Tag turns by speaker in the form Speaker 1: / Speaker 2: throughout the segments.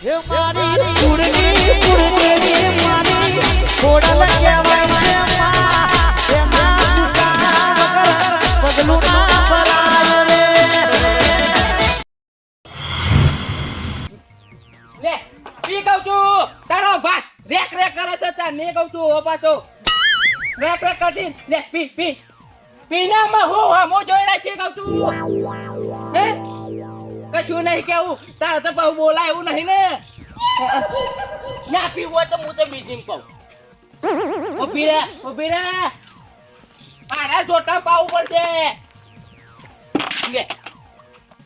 Speaker 1: લે, પી કહું છું, તારો ભાત. રેક કરે છે ને કહું છું, હો પાછો. રેક રેક પી પી. પીનામાં હું હમો જોઈ છે કહું છું. હે? કશું નહીં કેવું? તારે તો બહુ બોલાય એવું નહીં ને? ના પીવું હોય તો હું તો બીજી કહું. ઊભી રે ઊભી રે. મારા જોટા પાવું પડશે. લે.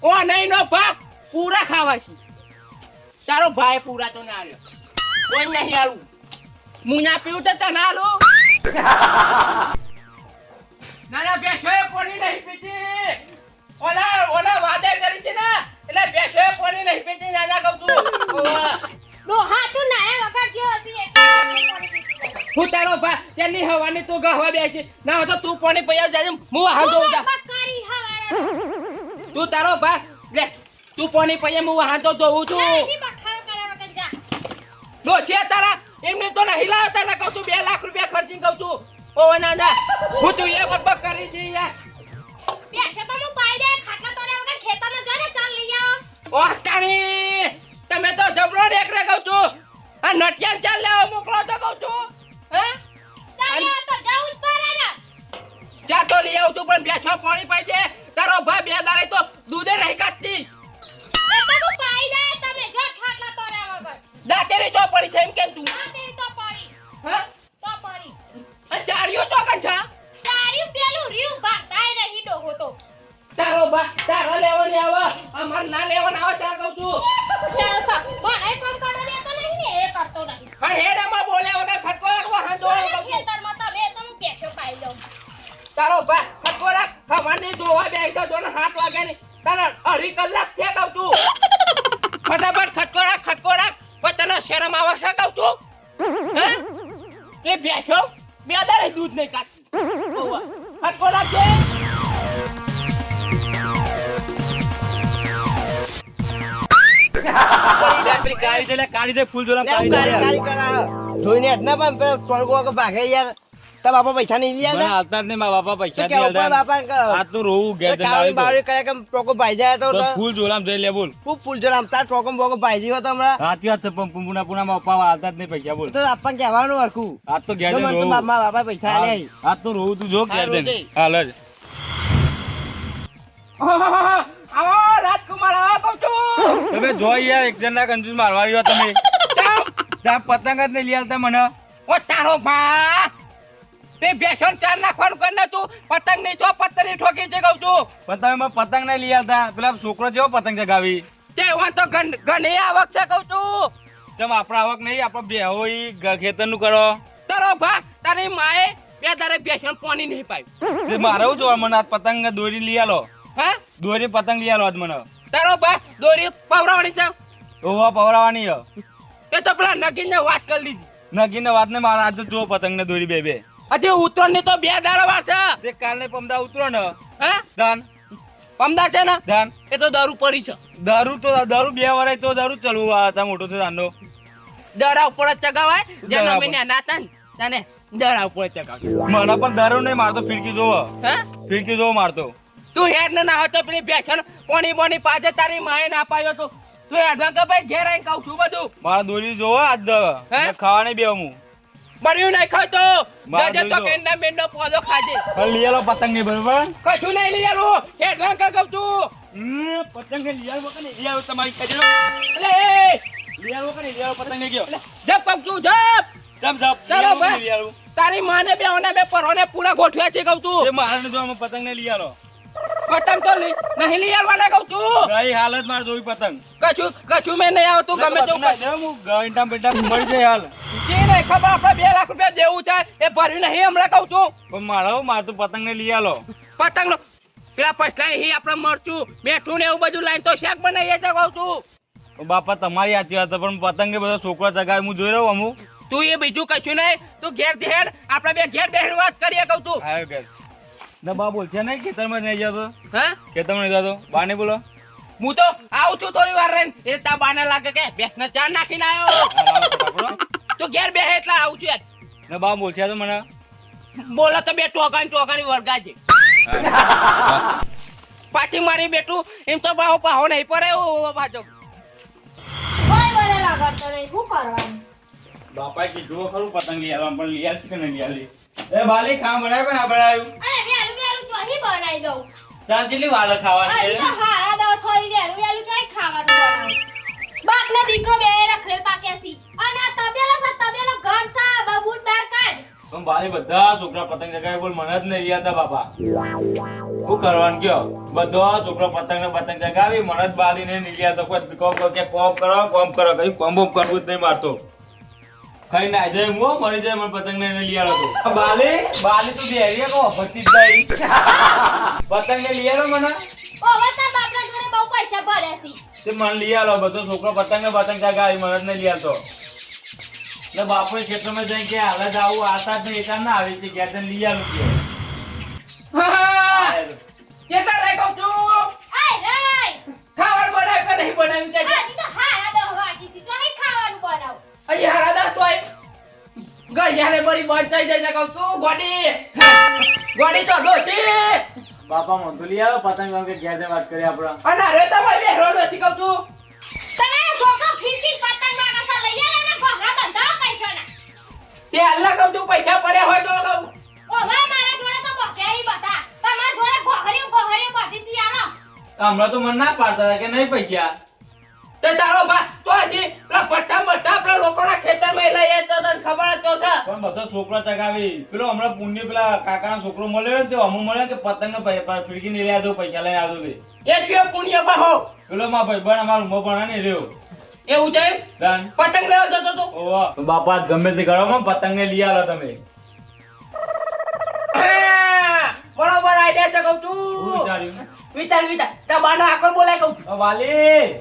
Speaker 1: ઓ નહીં નો ભાગ પૂરા ખાવા છે? તારો ભાઈ પૂરા તો ના આવ્યો કોઈ નહીં આવું હું ના પીવું તો તને આલું. નહીં પીતી ના ના કહું તું ઓવા.
Speaker 2: ડોહા તું નાયા વગર ગયો ગયો.
Speaker 1: હું તારો ભાઈ ચાલની હવાની તું ગહવા બેસી ના હોય તો તું પોણી પૈયા જાય હું હાલ
Speaker 2: તું
Speaker 1: દઉં જા. તું તારો ભાઈ લે તું પોણી પૈયા હું વાહન તો ધોઉં છું. ડો છે તારા એમને તો નહીં લાવ્યો તને કહું છું બે લાખ રૂપિયા ખર્ચી કહું છું ઓ ના ના હું તું એ બકબક કરી છે યાર
Speaker 2: આવ.
Speaker 1: તમે તો જબરો એકરે કહું છું આ નટિયા ચાલ લેવા મોકલો તો કહું છું હે
Speaker 2: જ ને.
Speaker 1: તો લઈ આવું છું પણ બે છ પાણી પાઈ દે તારો ભાઈ બે દાડે તો દૂધે નહીં કાઢતી
Speaker 2: એ તો હું પાઈ દે તમે જો ખાટલા તોડ્યા વગર.
Speaker 1: દાંતેરી ચો પડી છે એમ કે તું. હે
Speaker 2: તો પડી.
Speaker 1: આ ચારિયો ચોકન છે
Speaker 2: સાર્યું પેલું રીયું ભારતાય રહી ડોહો તો.
Speaker 1: તારો ભા તારો લેવાની આવે. અમાર ના લેવાના આવે ચા કહું છું.
Speaker 2: પણ એ કામ કરવા દેતો નહીં ને એ કરતો નહીં.
Speaker 1: પણ હેડામાં બોલ્યા વગર ફટકો રાખવો હાંધો
Speaker 2: તો
Speaker 1: કહું છું.
Speaker 2: ખેતરમાં તમે તો હું બેઠો પાઈ દઉં.
Speaker 1: તારો ભા ફટકો રાખ. હવાની ધોવા બેસી જો ને હાથ વાગે ને. તારા અઢી કલાક છે કહું છું. ફટાફટ ખટકો રાખ ખટકો રાખ. કોઈ તને શરમ આવે છે કહું છું? હે? તે બેઠો? બે દાડે દૂધ નહીં કાઢતી ખટકો રાખજે
Speaker 3: લે, ફૂલ જોલામ
Speaker 4: કરા? જોઈને પણ પેલો ભાગે યાર. તારા બાપા પૈસા નહીં લ્યા
Speaker 3: મને હાલતા જ મારા બાપા
Speaker 4: તો
Speaker 3: પૈસા નહીં હાલતા.
Speaker 4: બાપાને
Speaker 3: આ તો રોવું
Speaker 4: ટોકો ભાઈ જાય તો
Speaker 3: ફૂલ જોલામ જઈ લે બોલ.
Speaker 4: ખૂબ ફૂલ ટોકો બોકો ભાઈ જેવો તો હમણાં.
Speaker 3: સાચી વાત છે પણ પુના હાલતા જ નહીં પૈસા બોલ.
Speaker 4: તો આપણને કહેવાનું હરખું.
Speaker 3: આજ તો
Speaker 4: મારા બાપા પૈસા આલ્યા
Speaker 3: તો રોવું તું જો. હાલ જ.
Speaker 1: આવો રાજકુમાર આવો કહું છું
Speaker 3: તમે જોઈ યાર એક જણના કંજૂસ મારવા આવ્યા તમે. તા પતંગ જ નહીં લઈ મને.
Speaker 1: ઓ તારો ભા તે બેસો ને ચાર નાખવાનું કર ને તું પતંગ નહીં છો પત્તરી ઠોકી છે કહું છું.
Speaker 3: પણ તમે મને પતંગ નહીં લઈ આવતા. પેલા છોકરો જેવો પતંગ ચગાવી
Speaker 1: તે વાં તો ઘણી આવક છે કહું છું.
Speaker 3: તમે આપણા આવક નહીં આપણે બે હોય ખેતરનું કરો.
Speaker 1: તારો ભા તારી માએ બે તારે બેસો પાણી નહીં પાયું.
Speaker 3: મારે જોવા મને પતંગ દોરી લઈ આલો.
Speaker 1: હા?
Speaker 3: દોરી પતંગ લઈ આલો મને.
Speaker 1: તારો બા દોરી પવરાવાની છે?
Speaker 3: ઓવા પવરાવાની હે.
Speaker 1: એ તો પેલા નગીને વાત કરી લીધી.
Speaker 3: નગીને વાત ને મારા આજે જો પતંગ ને દોરી બે બે.
Speaker 1: હજી ઉતરણની તો બે દાડા વાર છે.
Speaker 3: તે કાલને પમદા ઉતરો ને
Speaker 1: હે?
Speaker 3: દાન
Speaker 1: પમદા છે ને?
Speaker 3: દાન
Speaker 1: એ તો દારૂ પડી છે.
Speaker 3: દારૂ તો દારૂ બે વરાય તો દારૂ ચલવું આ તા મોટો તો દાંડો
Speaker 1: દડા ઉપર જ ચગાવાય? જેના
Speaker 3: દડા
Speaker 1: નાતા ને તને દડા ઉપર જ ચગાવાય.
Speaker 3: મને પણ દારૂ નહીં મારતો ફિરકી જોવો.
Speaker 1: હે?
Speaker 3: ફિરકી જોવો મારતો.
Speaker 1: તું હેડ ના હતો પેલી બેસન પોણી બોની પાછે તારી માએ ના પાયો તો. તું હેડ ના કે ભાઈ ઘેર આવીને કહું છું બધું.
Speaker 3: મારા દોરી જોવો આજ ખાવાની બે હું.
Speaker 1: મર્યું નહીં ખાવ તો. જજે તો કેન્ડા મેન્ડો પોલો ખાજે.
Speaker 3: લઈ આલો પતંગની બરોબર?
Speaker 1: કશું નહીં લઈ આલું હેડ ના કે કહું છું.
Speaker 3: પતંગ લઈ આલો વગર લઈ આલો તમારી કજરો
Speaker 1: લે
Speaker 3: લઈ આલો લઈ આલો પતંગ નહીં ગયો.
Speaker 1: જપ કહું છું જપ.
Speaker 3: જપ જપ.
Speaker 1: ચાલો ભાઈ. તારી માને બે ઓને બે પરોને પૂરા ગોઠવ્યા છે કહું છું
Speaker 3: એ મારે જો પતંગ નહીં લઈ આલો
Speaker 1: પતંગ તો નહીં લઈ આવવાના કહું છું.
Speaker 3: ગઈ હાલત મારે જોઈ પતંગ.
Speaker 1: કશું કશું મેં નહીં આવતું ગમે તેવું
Speaker 3: હું બેટા મરી જાય હાલ.
Speaker 1: જે નહીં ખબર આપણે બે લાખ રૂપિયા દેવું છે એ ભર્યું નહીં હમણાં કહું છું.
Speaker 3: પણ મારો મારે તો પતંગ ને લઈ આલો.
Speaker 1: પતંગ નો પેલા પછલા હી આપણે મરચું બેઠું ને એવું બધું લાઈન તો શેક બનાવીએ છે કહું છું.
Speaker 3: બાપા તમારી સાચી વાત પણ પતંગ છોકરા છોકરો ચગાવે હું જોઈ રહ્યો અમુક.
Speaker 1: તું એ બીજું કશું નહીં તું ઘેર ઘેર આપણે બે ઘેર બેહીને વાત કરીએ કહું છું.
Speaker 3: આવ્યો ના બા બોલ છે ને કે તમે નહીં જતો?
Speaker 1: હે?
Speaker 3: કે તમે નહીં જતો? બા નહીં બોલો.
Speaker 1: હું તો આવું છું થોડી વાર રહીને. એ તા બાને લાગે કે ભેંસને ચા નાખીને આવ્યો તો ઘેર બેહે એટલે આવું છું યાર
Speaker 3: ને બા બોલશે તો મને.
Speaker 1: બોલો તો બે ટોકાની ટોકાની વળગાજે. પાછી મારી બેટું એમ તો પાહો પાહો નહીં પડે એવું પાછો
Speaker 2: કોઈ વરે લાગતો નહીં શું કરવાનું?
Speaker 3: બાપાએ કીધું ખરું પતંગ લઈ આવવા પણ લઈ આવી કે નહીં લઈ આવી એ બાલી કામ બનાવ્યું કે ના બનાવ્યું?
Speaker 2: બનાવી દઉં.
Speaker 3: ત્યાં કેટલી વાર ખાવાની
Speaker 2: હજી તો હારા દવા થોડી વેલું વેલું ક્યાંય ખાવાનું બનાવું? બાપનો દીકરો બે રખડેલ પાક્યા અને તબેલો છે તબેલો ઘર છે બબૂટ બાર કાઢ.
Speaker 3: પણ બાલી બધા છોકરા પતંગ ચગાવે બોલ મને જ નહીં યાદ બાપા. શું કરવાનું કયો? બધા છોકરા પતંગ ને પતંગ ચગાવી મને જ બાલી ને નહીં યાદ. કોઈ કોમ કરો કે કોમ કરો કોમ કરો. કઈ કોમ બોમ કરવું જ નહીં મારતો. ખાઈ ના જાય હું મરી જાય મને પતંગ ને લઈ આવ્યો તો. બાલી બાલી તું બેરીએ કો ભતી જ જાય પતંગ ને લઈ આવ્યો મને.
Speaker 2: ઓ વતા બાપરા ઘરે બહુ પૈસા ભર્યા છે.
Speaker 3: તે મને લઈ આલો બધો છોકરો પતંગ ને પતંગ ચગાવી મને ને લઈ આવતો. એટલે બાપુ ખેતરમાં જાય કે હાલ જ આવું આતા જ નહીં એટલા ના આવી છે ઘેર તને લઈ આવ્યું કે.
Speaker 1: હા કેટલા કહું છું? ખાવાનું બનાવ્યું કે નહીં બનાવ્યું? કે ગળિયાને બરી બંધ થઈ જાય કહું છું ગોડી! ગોડી તો ડોસી
Speaker 3: બાપા મને લઈ આવો પતંગ વાગે ઘેર જે વાત કરી આપણે?
Speaker 1: અને અરે ભાઈ બેહરો નથી કહું છું.
Speaker 2: તમારા છોકરો ફીસી પતંગ છે લઈ આવે ને ઘોઘરા પૈસા ના
Speaker 1: તે અલ્લા કહું છું પૈસા પડ્યા હોય તો કહું.
Speaker 2: ઓવે મારા જોડે તો બકેરી બતા તમારા જોડે ગોહરી ગોહરી બધી સી આનો
Speaker 3: હમણાં તો મને ના પાડતા કે નહીં પૈસા?
Speaker 1: તે તારો બા તો હજી પેલા ભટ્ટા ભટ્ટા આપણા લોકોના ખેતરમાં લઈ જાય તો તને ખબર તો છે.
Speaker 3: પણ બધા છોકરા ચગાવી. પેલો હમણાં પુણ્ય પેલા કાકાનો છોકરો મળ્યો ને તે અમુ મળ્યો કે પતંગ ને નહીં આવજો પૈસા લઈને આવજો તે
Speaker 1: એ થયો પુણ્ય હો.
Speaker 3: પેલો માં ભાઈ અમારો ઉમો ભણા નહીં રહ્યો.
Speaker 1: એવું છે પતંગ લેવા જતો તો?
Speaker 3: ઓવા બાપા ગમે તે ઘરોમાં પતંગ ને લઈ આલો તમે.
Speaker 1: બરોબર આઈડિયા છે કહું
Speaker 3: તું
Speaker 1: વિચાર વિચાર. તારા બાનો આખો બોલાય કહું
Speaker 3: વાલી!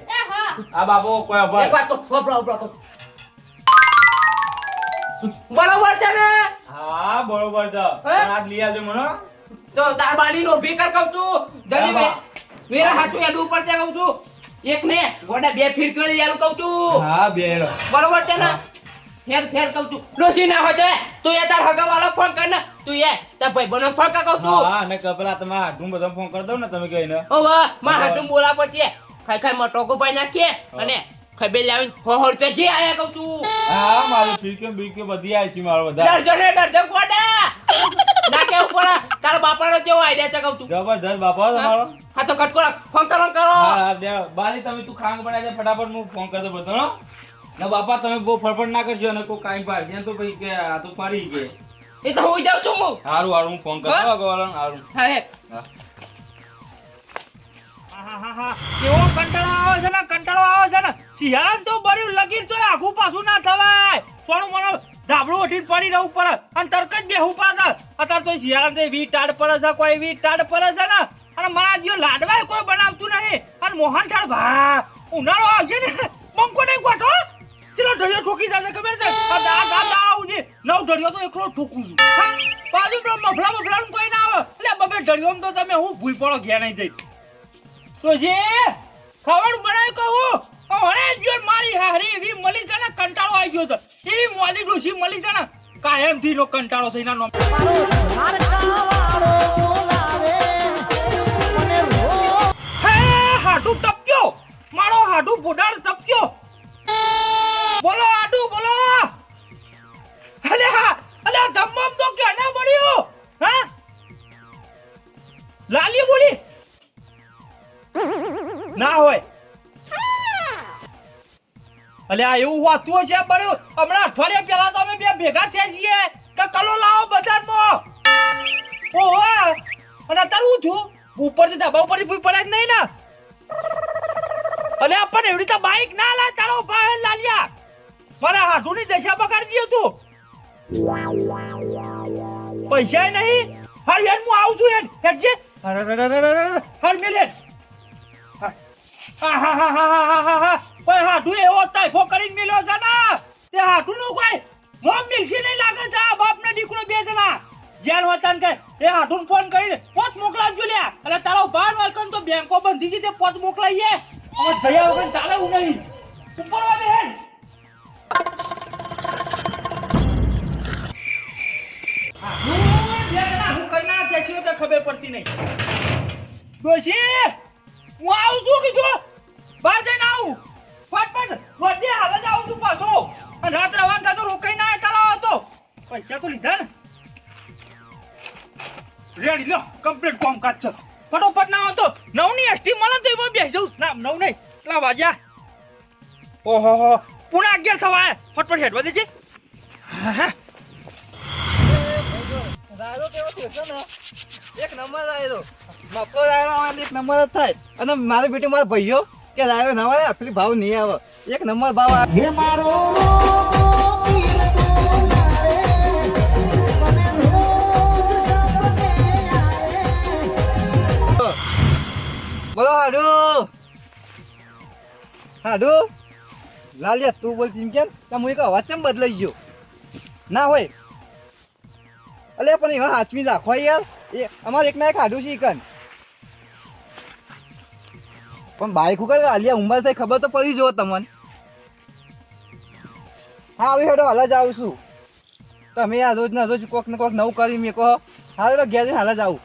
Speaker 3: આ બાપો કોઈ
Speaker 1: એક
Speaker 3: અભર
Speaker 1: વાત તો વપરા વપરા કહું બરોબર છે ને?
Speaker 3: હા બરોબર છે. પણ આજ લઈ આવજો મને
Speaker 1: તો તાર બાલી નો ભીકર કહું છું. જલ્દી બે. વેરા હાચું યાદ ઉપર છે કહું છું. એક ને ગોડા બે ફીર કરી યાર કહું છું.
Speaker 3: હા બે
Speaker 1: બરોબર છે ને? ફેર ફેર કહું છું. રોજી ના હોય તો એ, તું એ તાર હગા વાળો ફોન કર ને. તું એ તાર ભાઈ બનો ફોન કર કહું છું.
Speaker 3: હા ને કપડા તમે હાથું બધા ફોન કર દઉં ને તમે કહીને.
Speaker 1: ઓ વાહમાં હાડું બોલા પછી. ખાઈ ખાઈ માં પાઈ નાખીએ અને ખબે લાવીને સો સો રૂપિયા જે આયા કહું છું.
Speaker 3: હા મારું ફીરકે બીકે બધી આવી છે મારો બધા.
Speaker 1: દર્જને દર્જન ગોડા ના કેવું પડે તારા બાપાનો કેવો આઈડિયા છે કહું છું.
Speaker 3: જબરજસ્ત બાપા તમારો.
Speaker 1: હા તો કટકો ફોન કરો કરો.
Speaker 3: હા હા, બાલી તમે તું ખાંગ બનાવી દે ફટાફટ હું ફોન કરતો બધો ને બાપા તમે બહુ ફરફટ ના કરજો અને કોઈ કાંઈ પાડશે તો પછી કે આ તો પડી કે
Speaker 1: એ તો હું જાઉં છું હું.
Speaker 3: હારું હારું હું ફોન કરતો? હારું.
Speaker 1: અરે
Speaker 5: કેવો કંટાળો આવે છે ને, કંટાળો આવે છે ને. શિયાળ તો બળ્યું લગીર તો આખું પાછું ના થવાય. પણ મને ધાબળું પડી રહેવું પડે અને તરક જ બેહવું પડે અત્યારે તો શિયાળ તો વી ટાઢ પડે છે, કોઈ વી ટાઢ પડે છે ને. અને મારા જીવ લાડવાય કોઈ બનાવતું નહીં. અને મોહન ભા, ઉનાળો આવશે ને. બંકો નહીં ગોઠો. ચલો ઢળિયો ઠોકી જશે, ખબર દા દા દા છે. નવ ઢળિયો તો એકલો ઠોકું છું. બાજુ મફલા મફલા કોઈ ના આવે. એટલે બબે ઢળિયો તો તમે હું ભૂઈ પડો ઘેર નહીં જઈ. તો જે ખાવાનું બનાવી કહું હવે જો મારી હારી એવી મળી ને કંટાળો આવી ગયો તો. એવી મોદી ડોસી મળી છે ને કાયમથી નો કંટાળો થઈને નો હે, હાડું ટપક્યો, મારો હાડું બોડાડ ટપક્યો. બોલો, હાડું, બોલો. અલે, હા, અલે ધમ્મમ તો કે ના મળ્યો? હા? લાલી બોલી. ના હોય અલે આ એવું વાતું છે પડ્યું હમણાં અઠવાડિયા પહેલા તો અમે બે ભેગા થયા છીએ કે કલો લાવો બજારમાં ઓહો અને અત્યારે હું છું ઉપરથી ધાબા ઉપરથી ભૂઈ પડે જ નહીં ને અલે પણ એવી રીતે બાઈક ના લાય તારો ભાઈ લાલિયા મારા હાથુની દશા બગાડી દીધું તું પૈસા નહીં હર યાર હું આવું છું યાર હેડજે હર મિલ હેડ. કોઈ હાથું એવો તાઇફો કરીને મેલ્યો છે ને? તે હાથું નું કોઈ મોમ મિલશે નહીં લાગે છે બાપ ને દીકરો બે જણા. જ્યાં વતન કે એ હાથું ફોન કરીને પોચ મોકલાવજો લ્યા. એટલે તારો બાર વાલકન તો બેંકો બંધી છે તે પોત મોકલાઈએ. હવે જયા વગર ચાલે હું નહીં. ઉપર વાગે હેડ. ખબર પડતી નહીં. ડોશી! હું આવું છું કીધું? બહાર જઈને આવું. ફટફટ. વધે હાલ જ આવું છું પાછો. અને રાત રવાન થતો રોકાઈ ના ચાલો હતો પૈસા તો લીધા ને. રેડી લો કમ્પ્લીટ કોમ કાજ છે. ફટોફટ ના આવતો. નવની એસટી મળે તો એમાં બેસી જવું. ના નવ નહીં. એટલા વાગ્યા ઓહો હો પુના અગિયાર થવા. ફટફટ હેડવા દેજે હા, હા.
Speaker 4: રાયરો કેવો થયો ને? એક નંબર આવ્યો મફતો રાયરો એક નંબર જ થાય. અને મારી બેટી મારા ભાઈઓ કે રાયરો ના આવે પેલી ભાવ નહીં આવે. એક નંબર ભાવ આવે. બોલો હાડુ. હાડુ. લાલિયા તું બોલ ચીમકેન કે હું એક અવાજ ચમ બદલાઈ ગયો? ના હોય. અલે, પણ એવા હાચવી રાખો યાર. એ, અમારે એક ના એક ખાધું છે કન પણ બાઈક ઉપર હાલ્યા ઉંમર છે ખબર તો પડી જો તમને. હા આવી હેડો, હાલ જ આવું છું. તમે આ રોજ ના રોજ કોક ને કોક નવું કરી મેં કહો. હાલ તો ઘેર હાલ જ આવું.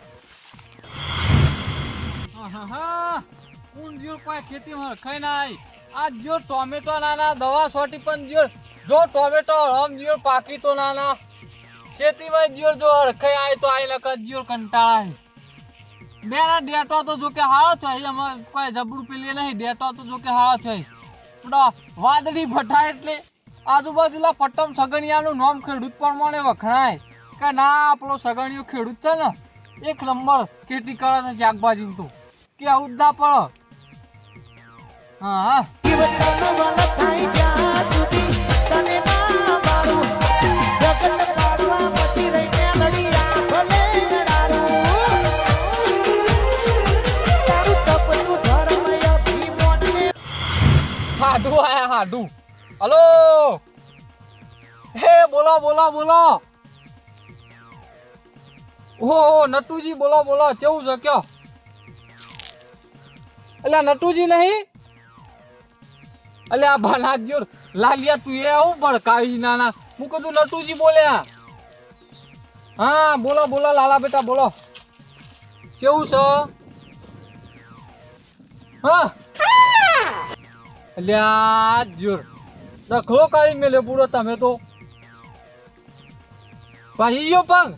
Speaker 6: કોણ જો કોઈ ખેતી હરખાઈ ના આવી આ જો ટોમેટો નાના, દવા છોટી પણ જો જો ટોમેટો હમ જો પાકી તો નાના. ખેતીમાં દિયોર જો હરખાઈ આવી તો આઈ લખત દિયોર કંટાળા છે. બેના ડેટો તો જો કે હારો છે એમાં કોઈ જબરું પેલી નહીં, ડેટો તો જો કે હારો છે. પેલો વાદળી ભઠા એટલે આજુબાજુલા પટ્ટમ સગણિયાનું નામ ખેડૂત પ્રમાણે વખણાય. કે ના, આપણો સગણિયો ખેડૂત છે ને, એક નંબર ખેતી કરે છે શાકભાજી તો. કે આવું ના પડે. હા. હા આયા હલો? હે, બોલો બોલો બોલો. ઓહો નટુજી, બોલો બોલો કેવું છે કયો? એટલે નટુજી નહીં? એટલે આ ભાનાજીઓ લાલિયા, તું એ આવું ભડકાવી નાના. હું કીધું, નટુજી બોલ્યા હા, બોલો બોલો, લાલા બેટા, બોલો. કેવું છે? હા? અલ્યા જોર. ડખલો કાઢી મેલે પૂરો તમે તો. ભાઈ ગયો પગ.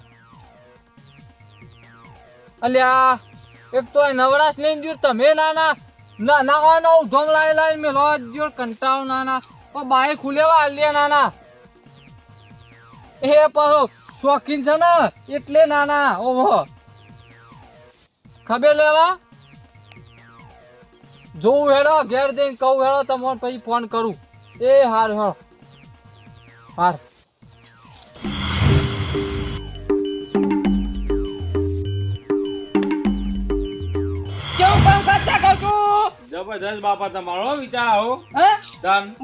Speaker 6: અલ્યા એક તો નવરાશ લઈને જોર. તમે નાના ના ના હોય ના ઉધમ લાઈ લાઈ મેલો જોર, કંટાળો નાના. પણ બાઈ ખુલેવા અલ્યા નાના. એ પાછો શોખીન છે ને, એટલે નાના, ઓહો. ખબર લેવા? જોઉં હેડો ઘેર જઈને કહું હેડો તમને પછી ફોન કરું. એ હાર હેડો હાર.
Speaker 1: કેવું કામ કરતા કહું છું?
Speaker 3: જબરદસ્ત બાપા તમારો વિચાર આવો.
Speaker 1: હે?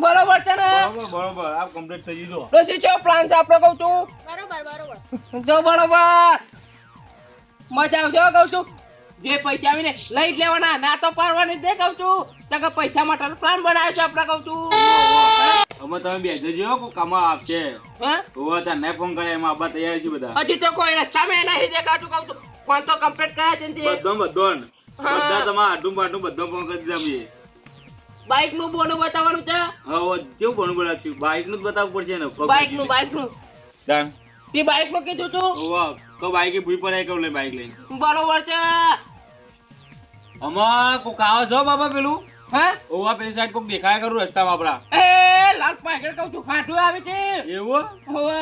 Speaker 1: બરોબર છે ને?
Speaker 3: બરોબર બરોબર. આ કમ્પ્લીટ થઈ ગયું
Speaker 1: પ્લાન છે આપણે કહું છું?
Speaker 2: બરોબર બરોબર.
Speaker 1: જો બરોબર. મજા આવશે હો કહું છું. જે પૈસા આવીને લઈ જ લેવાના ના તો પાડવાની દે કહું છું. તકે પૈસા માટે પ્લાન બનાવ્યો છે આપણે કહું છું.
Speaker 3: અમે તમે બે જજો કો કમા આપશે
Speaker 1: હા?
Speaker 3: હોવા તા ને ફોન કરે એમાં આબા તૈયાર છે બધા.
Speaker 1: હજી તો કોઈ રસ્તામાં નહીં દેખાતું કહું છું. ફોન તો કમ્પ્લીટ કર્યા છે તે.
Speaker 3: બધો બધો બધા તમારા આટું પાટું બધો ફોન કરી દીધા અમે.
Speaker 1: બાઈકનું બોનું બતાવવાનું છે?
Speaker 3: હવે કેવું ભણું બોલાવ્યું બાઇકનું જ બતાવવું પડશે ને?
Speaker 1: બાઇક બાઈકનું બાઈકનું
Speaker 3: દાન
Speaker 1: તે બાઈકનું કીધું તું?
Speaker 3: હોવા કો બાઈક ભૂઈ પડે કેવું લે બાઈક લઈને?
Speaker 1: બરોબર છે.
Speaker 3: આમાં કોક આવે છો બાબા પેલું?
Speaker 1: હા?
Speaker 3: ઓવા પેલી સાઈડ કોક દેખાય કરું રસ્તામાં આપડા
Speaker 1: એ લાલ પાકડ કહું છું ફાટું આવે છે.
Speaker 3: એવું
Speaker 1: હોવે.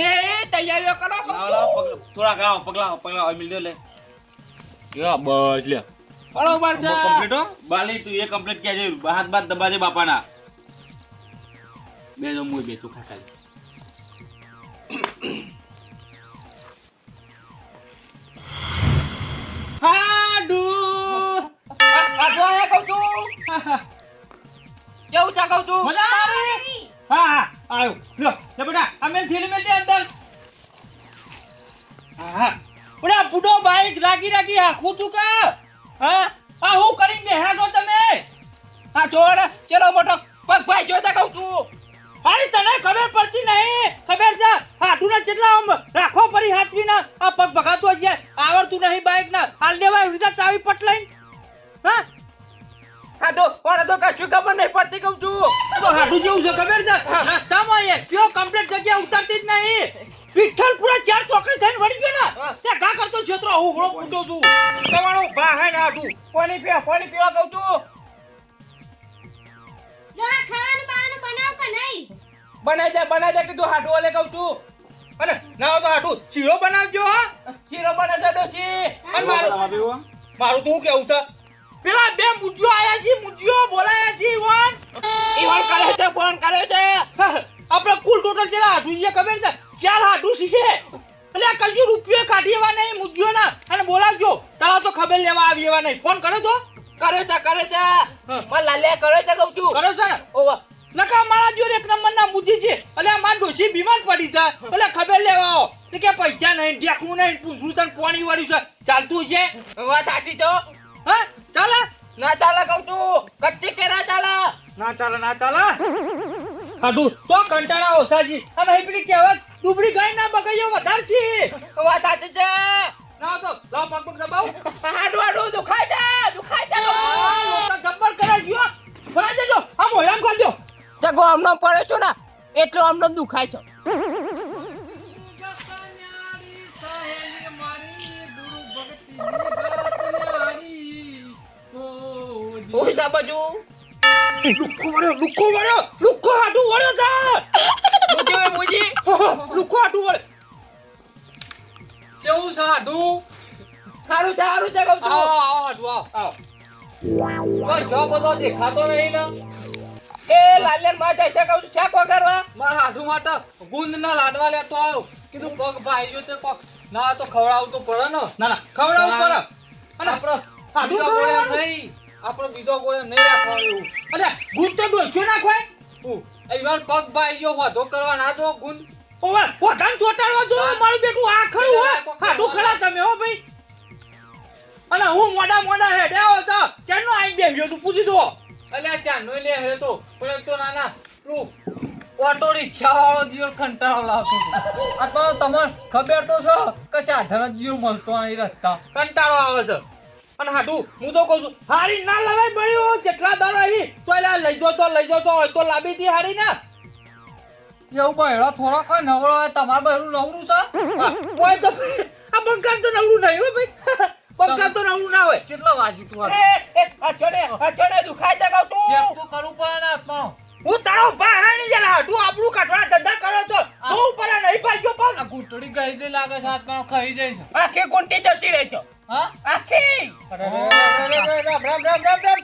Speaker 1: એ તૈયારીઓ કરો કહું
Speaker 3: લાવ, લાવ, પગલા- થોડા ગાવ પગલા પગલા મિલ દે લે. યા બસ લે
Speaker 1: બરોબર છે
Speaker 3: કમ્પ્લીટ હો. બાલી તું એ કમ્પ્લીટ કે છે હાથ બાદ દબાજે બાપાના. બે જો મુય બે તું ખાતા.
Speaker 5: હાડુ
Speaker 1: ફાટું આયા કહું છું. કેવું છે કહું છું?
Speaker 5: મજા મારી. હા હા આવ્યો. લો લે બેટા આ મેલ થેલી મેલ દે અંદર. હા પણ આ બુડો બાઈક રાગી રાગી હાખું તું કા? હા? આ હું કરીને બેહ્યા છો તમે?
Speaker 1: આ જોડ. ચલો મોટો પગ ભાઈ જોતા કહું છું.
Speaker 5: અરે તને ખબર પડતી નહીં. ખબર છે? હાડુના કેટલા આમ રાખો પડી હાથવી ના આ પગ ભગાતો જ આવડતું નહીં બાઈક ના હાલ દેવાય રીતા ચાવી પટલાઈ હા?
Speaker 1: આ તો મને તો કશું ખબર નહીં પડતી કહું છું.
Speaker 5: તો હાડું જેવું છે ખબર છે? રસ્તામાં એ કયો કમ્પ્લીટ જગ્યા ઉતારતી જ નહીં. વિઠ્ઠલપુરા ચાર ચોકડી થઈને વળી ગયો ને.
Speaker 1: હા.
Speaker 5: ત્યાં કરતો છેતરો હું ઘોડો કૂટો છું. તમારો ભા ને હાડું.
Speaker 1: પાણી પીવા પાણી પીવા કહું છું.
Speaker 2: જો આ ખાવાનું બનાવ કે નહીં?
Speaker 1: કીધું હાડું ઓલે કહું છું.
Speaker 5: અને ના તો હાડું શીરો બનાવજો હા.
Speaker 1: ચીરો બને છે ડોશી
Speaker 5: અને મારું મારું તો હું કેવું છે? પેલા બે મુજ્જો આયા છે મુજ્જો બોલાયા છે વન
Speaker 1: ઈ ફોન કરે છે ફોન કરે છે.
Speaker 5: આપણે કુલ ટોટલ કેટલા હાડું છે ખબર છે? ચાર હાડું છે. એટલે કલજુ રૂપિયો કાઢી એવા નહીં મુજ્જો ના અને બોલાવજો. તારા તો ખબર લેવા આવી એવા નહીં. ફોન કરો તો.
Speaker 1: કરે છે કરે છે. પણ લાલિયા કરે છે કહું છું.
Speaker 5: કરો છે ને?
Speaker 1: ઓવા
Speaker 5: નકા મારા જો એક નંબર ના મુજી છે. એટલે માર ડોશી બીમાર પડી છે. એટલે ખબર લેવા આવો. કે પૈસા નહીં ઢેકવું નહીં પૂછવું તને પાણી વાળ્યું છે. ચાલતું છે?
Speaker 1: વાત સાચી છો
Speaker 5: હા ચાલે?
Speaker 1: ના ચાલે કહું છું. કચ્ચી કેરા ચાલે.
Speaker 5: ના ચાલે ના ચાલે. હાડું તો કંટાળા ઓસાજી અને હે પેલી કહેવત દુબળી ગાય ના બગાઈઓ વધાર છે.
Speaker 1: વાત સાચી છે.
Speaker 5: ના તો લો પગ પગ દબાવ.
Speaker 1: હાડું હાડું દુખાય છે દુખાય છે.
Speaker 5: લોકો જબ્બર કરાઈ ગયો. ભરાઈ જજો. આ મોઢામાં ખાજો
Speaker 1: જગો આમનો પડે છો ને એટલો આમનો દુખાય છે. હું સા બાજુ
Speaker 5: લુકો વળ્યો લુકો વળ્યો લુકો હાડું વળ્યો જા
Speaker 1: મુજી? મુજી
Speaker 5: લુખો હાડું વળે
Speaker 6: કેવું છે હાડું?
Speaker 1: સારું છે સારું છે કહું
Speaker 6: આવો
Speaker 1: છું.
Speaker 6: આવો હાડું આવો. કોઈ જો બધો દેખાતો નહીં ને.
Speaker 1: એ લાલ્યનમાં જાય છે કહું છું છે કો કરવા
Speaker 6: મારા હાથુ માટે ગુંદ ના લાડવા લેતો આવ્યો કીધું પગ ભાઈ જો તે પગ. ના તો ખવડાવવું તો પડે ને.
Speaker 5: ના ના ખવડાવું પડે. અને
Speaker 6: આપણો
Speaker 5: હાડું
Speaker 6: બીજો નહીં. આપણો બીજો કોઈ નહીં રાખવાનું એવું.
Speaker 5: અરે ગુંદ તો ડોલછો નાખવાય
Speaker 6: હું? એવાર પગ ભાઈ ગયો વાધો કરવા ના દો ગુંદ
Speaker 5: ઓવે પોતાને ચોટાડવા દો મારું બેટું આ ખરું હો. હાડું ખરા? તમે હો ભાઈ. અને હું મોડા મોડા હેડે આવો તો કેનો આઈ બેહ્યો તું પૂછી દો
Speaker 6: અલ્યા ચાનો લે હે તો. પણ તો નાના તું ઓટો રિક્ષા વાળો દિવસ કંટાળો લાવતો તો તમને ખબર તો છો કે સાધન જીવ મળતો અહીં રસ્તા.
Speaker 5: કંટાળો આવે છે. અને હાડું હું તો કહું છું હારી ના લવાય બળ્યો જેટલા દાડો આવી તો લઈ જો તો લઈ જો તો હોય તો લાવી દી હારી ના
Speaker 6: એવું બહેરો થોડો કોઈ નવરો હોય તમારે બહેરું નવરું છે?
Speaker 5: હોય તો આ બંકાર તો નવરું નહીં હો ભાઈ. બંકાર તો નવરું ના હોય.
Speaker 6: કેટલો વાગ્યું તું
Speaker 1: અચોને અચોને દુખાય છે
Speaker 6: ચેક તો. પડે ને પણ
Speaker 5: હું. તારો ભાઈ હા નહીં જરા હાડું આપણું કાઢવાના ધંધા કરો છો. તો ઉપર આ નહીં ભાગ્યો પણ
Speaker 6: આ ઘૂંટડી ગઈ દે લાગે છે હાથમાં ખાઈ જાય છે.
Speaker 1: આખી ગુંટી જતી રહી છે.
Speaker 6: હા?
Speaker 1: આખી!
Speaker 5: રામ રામ રામ રામ રામ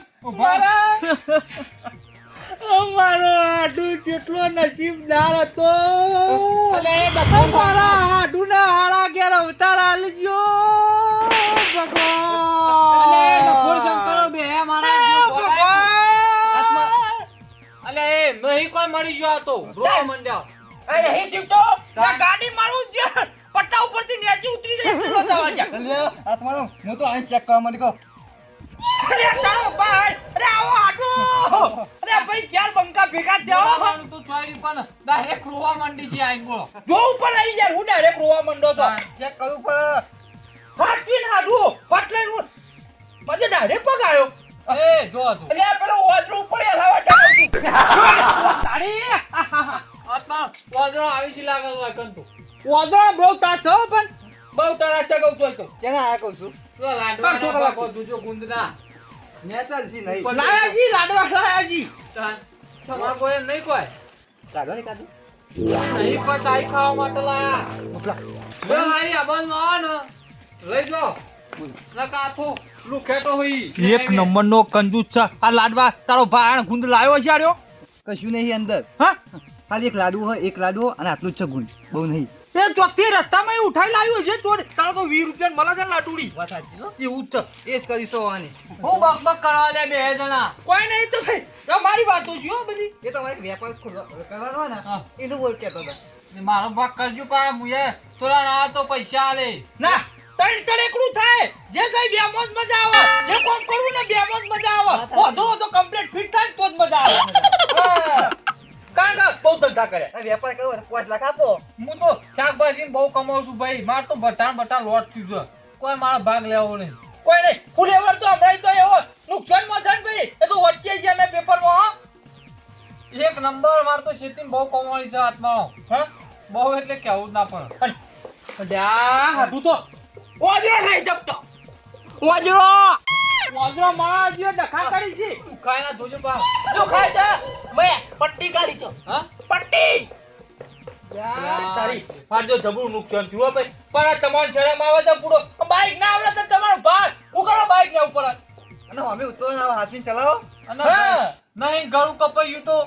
Speaker 5: અમારો હાડું જેટલો નસીબદાર હતો
Speaker 1: એ ડફોર
Speaker 5: હાડુના હાડા ઘેર અવતાર આલજો. ભગવાન.
Speaker 6: મળી ગયો હતો
Speaker 5: ગાડી મારું પટ્ટા ઉપરથી નીચે ઉતરી જાય એટલો જવા જા
Speaker 4: લે તો હું તો અહીં ચેક કરવા માંડી કહો
Speaker 5: અરે તારો ભાઈ અરે આવો આટો. અરે ભાઈ ક્યાર બંકા ભેગા થયો
Speaker 6: તું તો ચોરી પણ ડાયરેક્ટ રોવા માંડી છે આઈ બોલો
Speaker 5: જો ઉપર આવી જાય હું ડાયરેક્ટ રોવા મંડો તો.
Speaker 4: ચેક કરું પડે
Speaker 5: હાથવીન હાડું પટલે હું પછી ડાયરેક્ટ પગાયો. અરે
Speaker 6: એ જો તું.
Speaker 1: આ પેલો ઓજરો ઉપર હલાવા જાઉં છું
Speaker 5: તારી.
Speaker 6: આત્મા ઓજરો આવી જ લાગે કંતુ
Speaker 5: વાદળ બહુ તા છો પણ.
Speaker 1: બહુ તારા છે કહું છું તો.
Speaker 4: કેને આયા કહું છું?
Speaker 6: તો લાડવા તો પાકો દુજો ગુંદના.
Speaker 4: નેચર સી નહીં
Speaker 5: લાયાજી લાડવા લાયાજી
Speaker 6: તમારા કોઈ નહીં કોઈ.
Speaker 4: કાઢો ને કાઢો.
Speaker 6: નહીં પણ તાઈ ખાવા માટે લાયા. બે હારી અબનમાં લઈ જો ના લુખેટો હોઈ
Speaker 5: એક નંબર નો કંજૂસ છે. આ લાડવા તારો ભાણ ગુંદ લાવ્યો છે
Speaker 4: કશું નહીં અંદર.
Speaker 5: હા?
Speaker 4: ખાલી એક લાડુ હોય એક લાડુ અને આટલું જ છે ગુણ બહુ નહીં.
Speaker 5: એ ચોથી રસ્તામાં ઈ ઉઠાઈ લાવ્યો છે ચોર. તારો તો 20 રૂપિયા મળે છે લાટુડી.
Speaker 4: વાત સાચી છો
Speaker 5: એવું જ
Speaker 4: એ જ કરીશો આની.
Speaker 6: હું બક બક કરવા લે બે જણા.
Speaker 5: કોઈ નહીં તો ભાઈ મારી વાત તો જો બધી.
Speaker 4: એ તમારે વેપાર કરવાનો હોય ને એનું બોલ કેતો હતો.
Speaker 6: મારો ભાગ કરજો પા મુએ તોરા ના તો પૈસા આલે
Speaker 5: ના તણ તણ એકડું થાય. જે સાહેબ બેમો જ મજા આવે. જે કોમ કરવું ને બેમો જ મજા આવે. ઓધો ઓધો કમ્પ્લીટ ફિટ થાય તો જ મજા આવે. હા. બહુ ધંધા કરે
Speaker 4: વેપાર કરવો પાંચ લાખ આપો.
Speaker 6: હું તો શાકભાજી બહુ કમાઉં છું ભાઈ. માર તો બટાણ બટાણ લોટ થયું છે. કોઈ મારો ભાગ લેવો નહીં.
Speaker 5: કોઈ નહીં. ફુલેવર તો હમણાં તો એવો નુકસાનમાં છે ને ભાઈ. એ તો વચ્ચે છે ને પેપરમાં
Speaker 6: એક નંબર માર તો ખેતી બહુ કમાણી છે હાથમાં.
Speaker 5: હા?
Speaker 6: બહુ એટલે કેવું ના
Speaker 5: પણ હાડું તો.
Speaker 1: ઓજરો નહીં જપતો ઓજરો
Speaker 5: વાંદરો માળા જે ડખા કરી છે.
Speaker 6: તું ખાય ના જોજો બા.
Speaker 1: જો ખાય છે. મે પટ્ટી કાઢી છો.
Speaker 6: હા?
Speaker 1: પટ્ટી!
Speaker 5: યાર, તારી આ જો જબરું નુકસાન થયું ભાઈ? પણ આ તમારો શરમ આવે તો પૂરો. બાઈક ના આવડે તો તમારો ભાર. હું કરો બાઈક ને ઉપર.
Speaker 4: અને અમે ઉતરવા આવો હાથવીને ચલાવો.
Speaker 6: અને. નહીં ગળું કપાયું તો?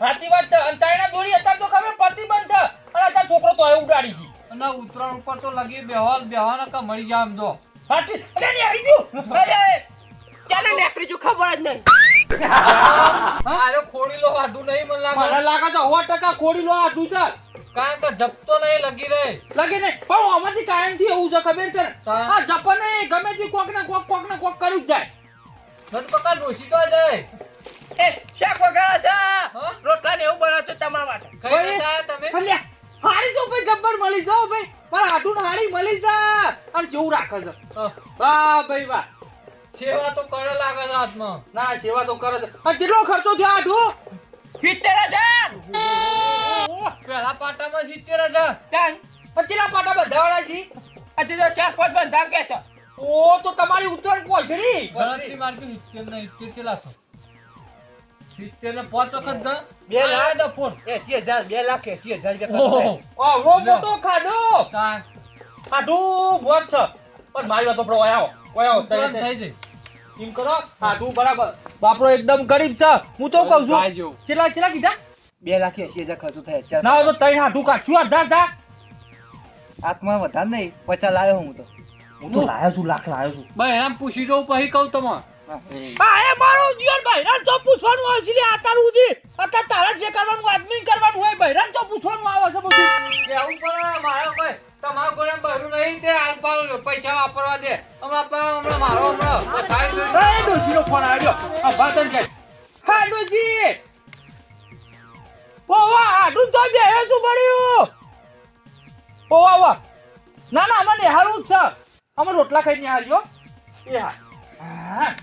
Speaker 5: સાચી વાત છે. અને દોરી અત્યારે તો ખબર પડતી બંધ છે. અને અત્યારે છોકરો તો હવે ઉડાડી ગઈ
Speaker 6: અને ઉતરાણ ઉપર તો લગી બેહોલ બેહોલ કા મળી ગયા આમ જો
Speaker 5: સાચી અરે નહીં આવી ગયું.
Speaker 1: અરે ચાલે નેકરી જો ખબર જ નહીં.
Speaker 6: અરે ખોડી લો હાડું નહીં મને
Speaker 5: મને
Speaker 6: લાગે
Speaker 5: લાગે તો સો ટકા ખોડી લો આ છે.
Speaker 6: કારણ કે જપતો નહીં લગી રહે.
Speaker 5: લગી નહીં. પણ આમાંથી કાયમથી એવું છે ખબર છે આ જપને ગમે તે કોક ને કોક કોક ને કોક કર્યું જ જાય.
Speaker 6: ડોશી તો જાય.
Speaker 1: એ શાક વગાડે છે. રોટલા ને એવું બનાવે છે તમારા માટે.
Speaker 6: કઈ તમે?
Speaker 5: અલ્યા, હાડી તો ભાઈ જબ્બર મળી જાવ ભાઈ. પણ હાડું હાડી મળી જા અને જેવું રાખે છે. વાહ ભાઈ વાહ.
Speaker 6: સેવા તો કરે લાગે છે હાથમાં.
Speaker 5: ના સેવા તો કરે છે. અને કેટલો ખર્ચો થયો હાડું?
Speaker 1: સિત્તેર હજાર.
Speaker 6: પેલા પાટામાં સિત્તેર હજાર.
Speaker 1: ટન
Speaker 5: પચીના પાટા બંધાવાના છે?
Speaker 1: હજી તો ચાર પાંચ બંધા કે છે.
Speaker 5: ઓ તો તમારી ઉત્તર પહોંચડી
Speaker 6: ગણતરી મારકી સિત્તેર ને સિત્તેર કેટલા છો સિત્તેર ને પાંચ વખત દ
Speaker 4: બે લાખ.
Speaker 6: નો ડફોર.
Speaker 4: એસી હજાર બે લાખ એસી હજાર રૂપિયા.
Speaker 5: ઓ મોટો ખાડો. હાડું બોર છે. પણ મારી વાત આપણો આવો. આવો
Speaker 6: થઈ જાય
Speaker 5: એમ કરો હાડું બરાબર. બાપરો એકદમ ગરીબ છે. હું તો કહું છું. કેટલા કેટલા કીધા?
Speaker 4: બે લાખ એસી હજાર ખર્ચો થાય.
Speaker 5: ના તો તઈ હાડું કાઢશું આધાર થા
Speaker 4: હાથમાં વધારે નહીં પચાસ લાવ્યો હું તો.
Speaker 5: હું તો લાવ્યો છું લાખ લાવ્યો છું.
Speaker 6: ભાઈ એમ પૂછી દઉં પછી કહું તમને
Speaker 5: હા એ મારો દિયર બૈરાન તો પૂછવાનું આવે છે લે આ તારું ઉધી અત્યારે તારા જે કરવાનું આદમી કરવાનું હોય બૈરાન તો પૂછવાનું આવે છે બધું.
Speaker 6: કેવું પડે મારો કોઈ તમારો કોઈ બહેરું નહીં તે આલપાલ પૈસા વાપરવા દે. હમણાં પણ હમણાં મારો હમણાં થાય.
Speaker 5: એ ડોશીનો ફોન આવ્યો. આ ભાતન કે. હા ડોશી. ઓ આડું તો બેહ્યો શું પડ્યું ઓ વાહ વાહ ના ના અમારે નિહાળવું જ છે. અમે રોટલા ખાઈ નિહાળ્યો એ હા. હા.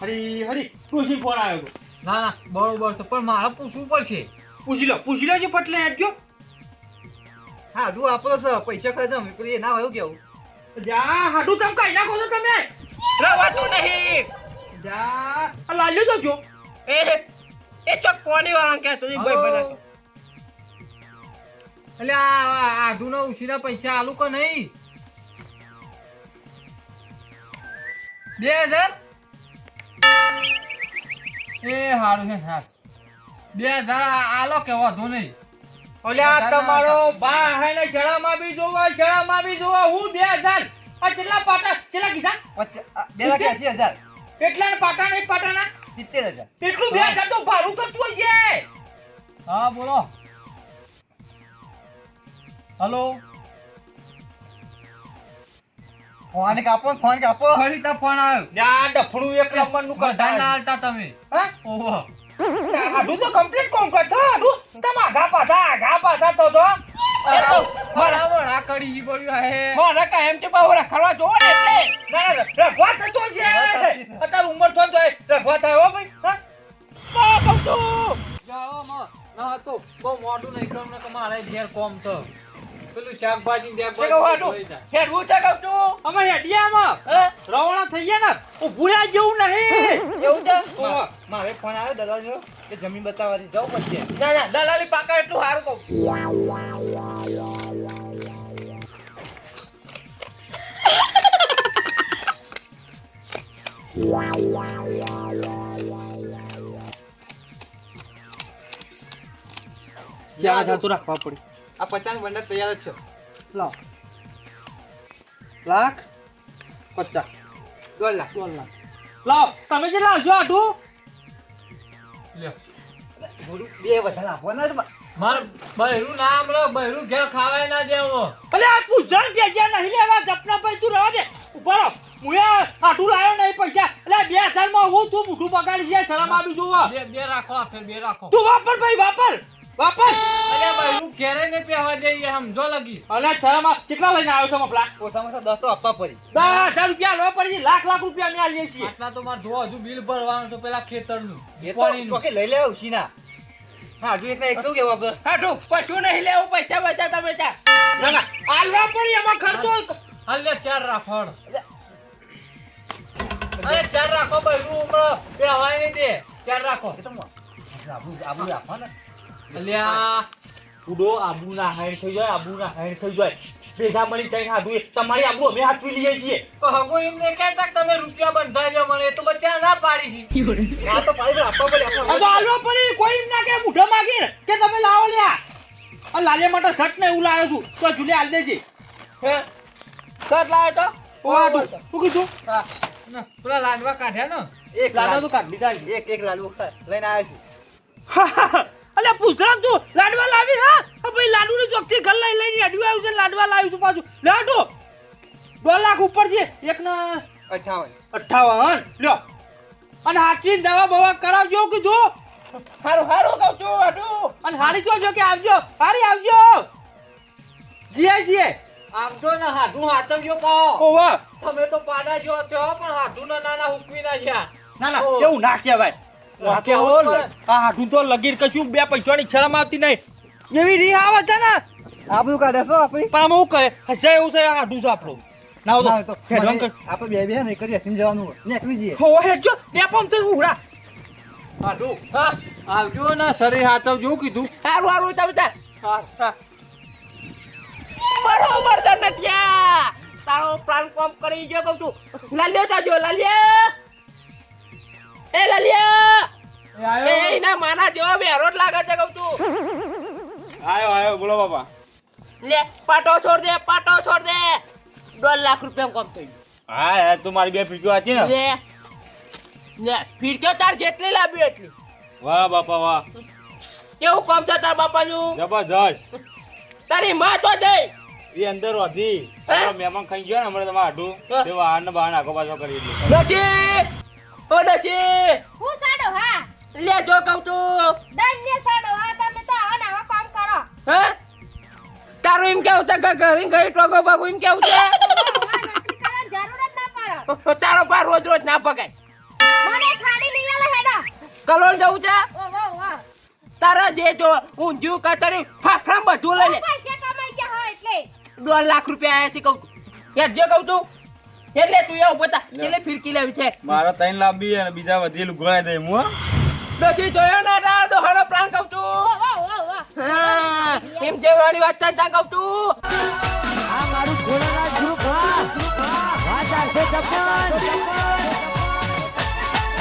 Speaker 5: હરી હરી ડોશી ફોન આવ્યો
Speaker 6: ના ના બરોબર છે પણ મારે પૂછવું પડશે?
Speaker 5: પૂછી લો પૂછી લેજો પટલે હેડ
Speaker 4: હા દુ આપો છો પૈસા ખર્ચા અમે પેલી ના હોય કેવું?
Speaker 5: જા હાડું તમ કઈ નાખો છો તમે.
Speaker 1: રવાતું નહીં.
Speaker 5: જા આ લાલ્યો તો જો.
Speaker 1: એ એ ચોક કોની વાળા કે તો ભાઈ બનાતો
Speaker 6: એટલે આ આધુના ઉછીના પૈસા આલુ કે નહીં? બે હજાર? એ છે બે હજાર આલો કે વાંધો નહીં.
Speaker 5: ઓલ્યા તમારો ભા હે ને જળામાં બી જોવો જળામાં બી જોવો હું બે હજાર. આ કેટલા પાટા કેટલા કીધા?
Speaker 4: પચાસ આ, બે લાખ એસી હજાર.
Speaker 5: કેટલા ને પાટા ને
Speaker 4: હજાર.
Speaker 5: એટલું બે હજાર તો ભાડું કરતું છે.
Speaker 6: હા બોલો. હલો.
Speaker 4: ફોન કાપો ફોન કાપો.
Speaker 6: ફરી તો ફોન આવ્યો.
Speaker 5: ના ડફણું એક નંબરનું
Speaker 6: કરતા ના હાલતા તમે.
Speaker 5: હા?
Speaker 6: ઓહો.
Speaker 5: આડું તો કમ્પ્લીટ કોમ કરતો આડું તમે આઘા પાછા આઘા પાછા તો તો
Speaker 1: એ તો
Speaker 6: બરાબર આ કડી જી પડ્યું હે.
Speaker 1: મારા કા એમ કે બહુ રખડવા જો ને એટલે.
Speaker 5: ના ના રખવા થતો છે. અત્યારે ઉંમર થતો તો રખવા થાય હો ભાઈ હા?
Speaker 1: તો કહું છું.
Speaker 6: જાવામાં ના તો બહુ મોટું નહીં કરું ને કે મારે ઘેર કોમ છે. પેલું શાકભાજી
Speaker 1: હેડવું છે છું.
Speaker 5: અમે હેડિયામાં રવાના થઈ ગયા ને જેવું નહીં.
Speaker 1: એવું છે?
Speaker 4: મારે ફોન આવ્યો દલાલનો કે જમીન બતાવવાની. જાવ પછી
Speaker 1: ના ના દલાલી પાકા એટલું સારું છું
Speaker 5: ચાર રાખવા પડી.
Speaker 4: આ પચાસ બંડલ તૈયાર જ છે.
Speaker 5: લાવ. લાખ પચાસ.
Speaker 4: દોઢ લાખ.
Speaker 5: દોઢ લાખ. લાવ. તમે જે લાવજો આટું
Speaker 4: બે વધારે આપવાના
Speaker 6: માર બહેરું નામ લો બહેરું ઘેર ખાવાય ના દેવો
Speaker 5: અલે આ પૂજણ ભેજ્યા નહીં લેવા જપના ભાઈ તું રહેવા દે. ઊભા રહો. હું એ આટલું નહીં પૈસા. એટલે બે હજારમાં હું તું મોઢું બગાડી જાય શરમ આવી જોવા
Speaker 6: બે બે રાખો આ ફેર બે રાખો.
Speaker 5: તું વાપર ભાઈ વાપર. વાપર
Speaker 6: અરે બહેરું ઘેરે ને પહેવા જઈએ સમજો લગી.
Speaker 5: અને શરમ આ કેટલા લઈને આવ્યો છો મફલા
Speaker 4: ઓછામાં ઓછા દસ તો આપવા પડી.
Speaker 5: દસ હજાર રૂપિયા લો પડી લાખ લાખ રૂપિયા અમે આલીએ છીએ.
Speaker 6: આટલા તો મારે જો હજુ બિલ ભરવાનું તો પેલા ખેતરનું પાણીનું.
Speaker 4: ચોકે લઈ લેવા ઉછીના હા હજુ એક એક શું કેવા બસ?
Speaker 1: હાટું કશું નહીં લેવું પૈસા બચા તમે ત્યાં.
Speaker 5: ના ના પડી એમાં ખર્ચો.
Speaker 6: હાલ લે ચાર રાફળ. અરે ચાર રાખો બહેરું હમણાં પહેવાય નહીં દે. ચાર રાખો.
Speaker 4: આબુ આબુ રાખો ને
Speaker 6: અલ્યા.
Speaker 5: ઉડો આબુ ના હાઈડ થઈ જાય આબુ ના હાઈડ થઈ જાય. ભેગા મળી જઈને હાડું તમારી આબુ અમે હાથવી લઈએ છીએ.
Speaker 6: તો હગો એમને કહેતા કે તમે રૂપિયા બંધાઈ મને? એ તો બચ્ચા ના પાડી છે.
Speaker 4: આ તો પાડી આપવા પડે
Speaker 5: આ તો પડી. કોઈ એમ ના કે મુઢા માગી કે તમે લાવો લ્યા. આ લાલે માટે શર્ટ ને એવું લાવ્યો છું. તો જુલે આલ દેજે.
Speaker 1: હે? કર લાયો તો?
Speaker 5: ઓ આડું શું કીધું?
Speaker 6: હા. ના, પેલા લાડવા કાઢ્યા ને.
Speaker 4: એક
Speaker 5: લાડવા તો કાઢ લીધા
Speaker 4: એક એક લાડુ લઈને આવ્યો છું.
Speaker 5: અલ્યા પૂછરામ તું લાડવા લાવી હા? ભાઈ લાડુ ની ચોકથી ઘર લઈ લઈને અડવા આવ્યું છે લાડવા લાવ્યું છું પાછું. લાડુ! દોઢ લાખ ઉપર છે એક ના
Speaker 4: અઠાવન
Speaker 5: અઠાવન લ્યો. અને હાથી દવા બવા કરાવજો કીધું
Speaker 1: હારું હારું કહું છું હાટું
Speaker 5: અને હારી જોજો કે આવજો. હારી આવજો. જીએ જીએ.
Speaker 6: આમ તો ને હાથું હાથવ્યો કહો
Speaker 5: ઓવા.
Speaker 6: તમે તો પાડા જો છો પણ હાથું ના નાના હુકવી ના છે
Speaker 5: ના ના એવું ના કહેવાય. કે
Speaker 6: તો
Speaker 5: લગીર કશું બે પૈસાની શરમ આવતી નહીં. એવી રી આવે છે ને.
Speaker 4: આબુ કાઢે છો આપણી?
Speaker 5: પણ આમાં હું કહે? હશે એવું છે આ હાથું છે આપણું. ના તો
Speaker 4: આપણે બે બે ને કરી હસીને જવાનું હોય. નીકળી જઈએ
Speaker 5: હો હેડજો. બે પમ તો ઉડા
Speaker 6: હા આવજો ને શરીર હાથવજો કીધું.
Speaker 1: સારું સારું તમે ત્યાં
Speaker 5: હા
Speaker 1: બરોબર છે નટિયા તારો પ્લાન કોમ કરી ગયો કહું છું. લાલ્યો જાજો લાલ્યો. એ લાલ્યો! એ એના માના જેવો બેરો જ લાગે છે કહું તું
Speaker 3: આયો આયો બોલો બાપા.
Speaker 1: લે પાટો છોડ દે પાટો છોડ દે. દોઢ લાખ રૂપિયા કોમ થઈ
Speaker 3: હા હે તું મારી બે ફીજો હતી ને.
Speaker 1: લે લે ફીરક્યો તાર જેટલી લાવી એટલી.
Speaker 3: વાહ બાપા વાહ.
Speaker 1: કેવું કામ છે તાર બાપાનું?
Speaker 3: જબરજસ્ત.
Speaker 1: તારી માં તો દે
Speaker 3: એ અંદર તમારો મહેમાન ખાઈ ગયો ને હમણાં તમારે
Speaker 1: હા.
Speaker 3: તે વાહન બહાર આખો પાછો કરી દીધો
Speaker 1: ઓ નથી
Speaker 2: હું સાડો હા.
Speaker 1: લે જો કહું છું.
Speaker 2: દંડ સાડો હા તમે તો આના કામ કરો.
Speaker 1: હે? તારું એમ કેવું છે? કે ઘરે ઘરે ટોગો બાગો એમ કેવું છે?
Speaker 2: પડે.
Speaker 1: તારો પાર રોજ રોજ ના પકાય
Speaker 2: મને ખાડી લઈ આલે હેડા.
Speaker 1: કલોલ જવું છે? તારા જે જો ઊંધિયું કતરી ફાફડા બધું લઈ લે.
Speaker 2: પૈસા કમાઈ ગયા હોય એટલે.
Speaker 1: દોઢ લાખ રૂપિયા આયા છે કહું છું. યાર જે કહું છું એટલે તું એવું બતા એટલે ફિરકી લેવી છે?
Speaker 3: મારા ત્રણ લાંબી અને બીજા વધી લુગડાઈ દે હું હો.
Speaker 1: નથી જોયો ને તો હારો પ્લાન કહું છું.
Speaker 2: એમ જે વો વો
Speaker 1: એમ જેવાની વાત છે ત્યાં કહું છું.
Speaker 7: આ મારું ખોરાના ગ્રુપ હા વાત છે